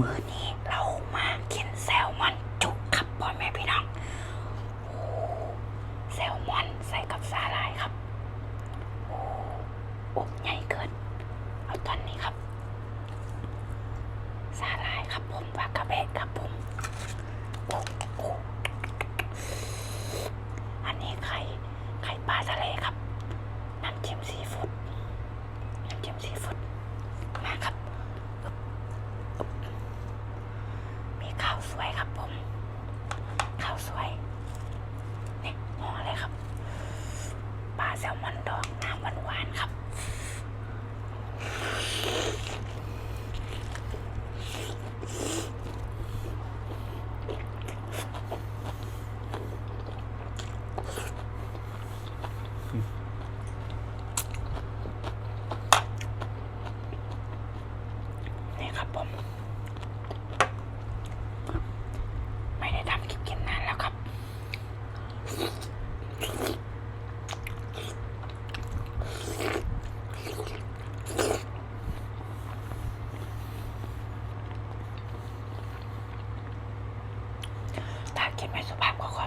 มือนี้เรามากินแซลมอนจุกครับพ่อแม่พี่น้องโอ้แซลมอนใส่กับสาหร่ายครับโอ้อกใหญ่เกิน เอาตอนนี้ครับ สาหร่ายครับผมปลากระเบกครับผมโอ้โอ้อันนี้ไข่ไข่ปลาทะเลครับน้ำจิ้มซีฟู้ดน้ำจิ้มซีฟู้ดมาครับ มี ข้าวสวยครับผม ข้าวสวยนี่ห่อเลยครับปลาแซลมอนดองน้ำหวานๆครับนี่ครับผมได้ทำคลิปกินนานแล้วครับ ถ้ากินไม่สุภาพก็ขอ